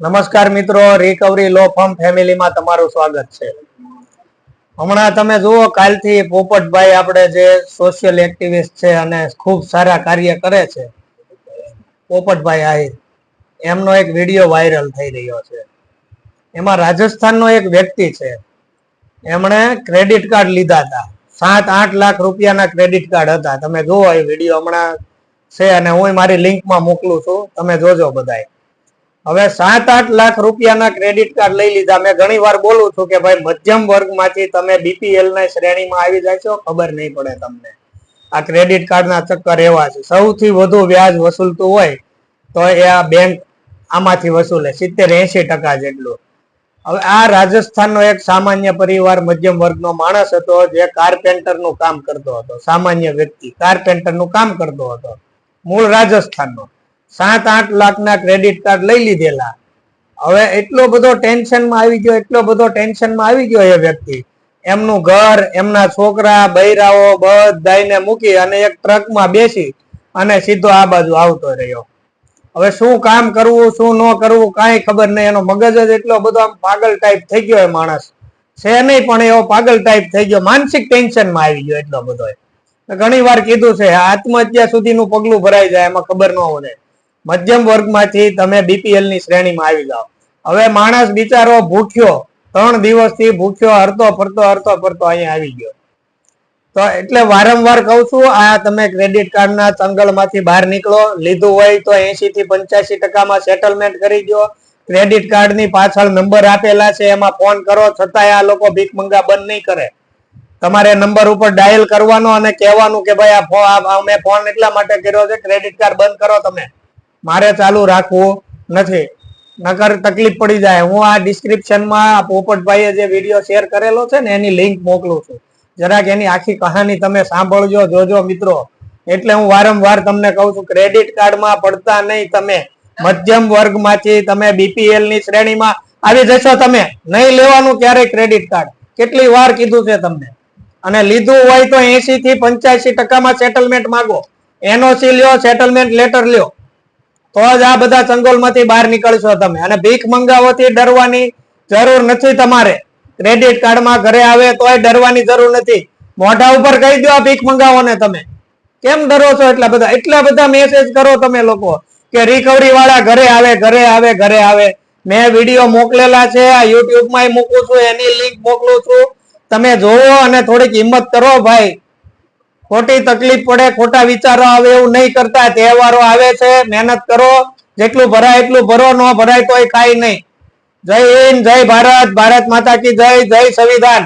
નમસ્કાર મિત્રો recovery law firm ફેમિલીમાં તમારું સ્વાગત છે. હમણાં તમે જુઓ, કાલથી પોપટભાઈ આપણે જે સોશિયલ એક્ટિવિસ્ટ છે અને ખૂબ સારા કાર્ય કરે છે, પોપટભાઈ આહિર, એમનો એક વીડિયો વાયરલ થઈ રહ્યો છે. એમાં રાજસ્થાનનો એક વ્યક્તિ છે, એમણે ક્રેડિટ કાર્ડ લીધા હતા. સાત, આઠ લાખ રૂપિયાના ક્રેડિટ કાર્ડ હતા. તમે જુઓ, એ વીડિયો હમણાં છે અને હું મારી લિંકમાં મોકલું છું. તમે જોજો બધાય. હવે સાત આઠ લાખ રૂપિયાના ક્રેડિટ કાર્ડ લઈ લીધા. મેં ઘણી વાર બોલું છું કે ભાઈ મધ્યમ વર્ગમાંથી તમે બીપીએલ ના શ્રેણીમાં આવી જાય છો, ખબર નહીં પડે તમને. આ ક્રેડિટ કાર્ડના ચક્કર એવા છે. સૌથી વધુ વ્યાજ વસૂલતું હોય તો એ આ બેંક આમાંથી વસૂલે. સિત્તેર એસી ટકા જેટલું. હવે આ રાજસ્થાનનો એક સામાન્ય પરિવાર મધ્યમ વર્ગનો માણસ હતો જે કાર્પેન્ટરનું કામ કરતો હતો. સામાન્ય વ્યક્તિ કાર્પેન્ટરનું કામ કરતો હતો. મૂળ રાજસ્થાનનો. સાત આઠ લાખના ક્રેડિટ કાર્ડ લઈ લીધેલા. હવે એટલો બધો ટેન્શનમાં આવી ગયો, એટલો બધો ટેન્શનમાં આવી ગયો એ વ્યક્તિ. એમનું ઘર, એમના છોકરા, બૈરાઓ બધાને મૂકી અને એક ટ્રકમાં બેસી અને સીધો આ બાજુ આવતો રહ્યો. હવે શું કામ કરવું, શું ન કરવું, કાંઈ ખબર નહીં. એનો મગજ જ એટલો બધો આમ પાગલ ટાઈપ થઈ ગયો એ માણસ. છે નહીં, પણ એવો પાગલ ટાઈપ થઈ ગયો. માનસિક ટેન્શનમાં આવી ગયો એટલો બધો ઘણી વાર કીધું છે, આત્મહત્યા સુધીનું પગલું ભરાઈ જાય, એમાં ખબર ન હોય. મધ્યમ વર્ગમાંથી તમે બીપીએલની શ્રેણીમાં આવી જાઓ. હવે માણસ બિચારો ભૂખ્યો, ત્રણ દિવસથી ભૂખ્યો, હરતો ફરતો હરતો ફરતો અહીંયા આવી ગયો. તો એટલે વારંવાર કહું છું, આ તમે ક્રેડિટ કાર્ડના ચંગલમાંથી બહાર નીકળો, લીધું હોય તો એસી થી પંચ્યાસી ટકામાં સેટલમેન્ટ કરી દો. ક્રેડિટ કાર્ડની પાછળ નંબર આપેલા છે, એમાં ફોન કરો, છતાંય આ લોકો ભીખ મંગા બંધ નહીં કરે. તમારે નંબર ઉપર ડાયલ કરવાનો અને કહેવાનું કે ભાઈ આ મેં ફોન એટલા માટે કર્યો છે ક્રેડિટ કાર્ડ બંધ કરો તમે. મારે ચાલુ રાખવું નથી. નકર તકલીફ પડી જાય. હું આ ડિસ્ક્રિપ્શનમાં પોપટભાઈએ જે વીડિયો શેર કરેલો છે ને, એની લિંક મોકલું છું. જરાક એની આખી કહાની તમે સાંભળજો, જોજો મિત્રો. એટલે હું વારંવાર તમને કહું છું ક્રેડિટ કાર્ડમાં પડતા નહીં તમે. મધ્યમ વર્ગમાંથી તમે બીપીએલની શ્રેણીમાં આવી જશો તમે. નહીં લેવાનું ક્યારેય ક્રેડિટ કાર્ડ કેટલી વાર કીધું છે તમને? અને લીધું હોય તો એસી થી પંચ્યાસી ટકામાં સેટલમેન્ટ માંગો. એનઓસી લ્યો સેટલમેન્ટ લેટર લ્યો. તો જ આ બધા ચંગોલમાંથી બહાર નીકળશો તમે. અને ભીખ મંગાવોથી ડરવાની જરૂર નથી તમારે. ક્રેડિટ કાર્ડમાં ઘરે આવે તોય ડરવાની જરૂર નથી. મોઢા ઉપર કહી દો આ ભીખ મંગાવો ને તમે. કેમ ડરો છો એટલા બધા? એટલા બધા મેસેજ કરો તમે લોકો કે રિકવરી વાળા ઘરે આવે ઘરે આવે ઘરે આવે. મેં વીડિયો મોકલેલા છે, આ યુટ્યુબમાં મૂકું છું, એની લિંક મોકલું છું. તમે જોવો અને થોડીક હિંમત કરો ભાઈ. ખોટી તકલીફ પડે, ખોટા વિચારો આવે એવું નહીં કરતા. તહેવારો આવે છે, મહેનત કરો. જેટલું ભરાય એટલું ભરો, ન ભરાય તોય કાંઈ નહીં. જય હિન્દ, જય ભારત ભારત માતા કી જય જય સંવિધાન.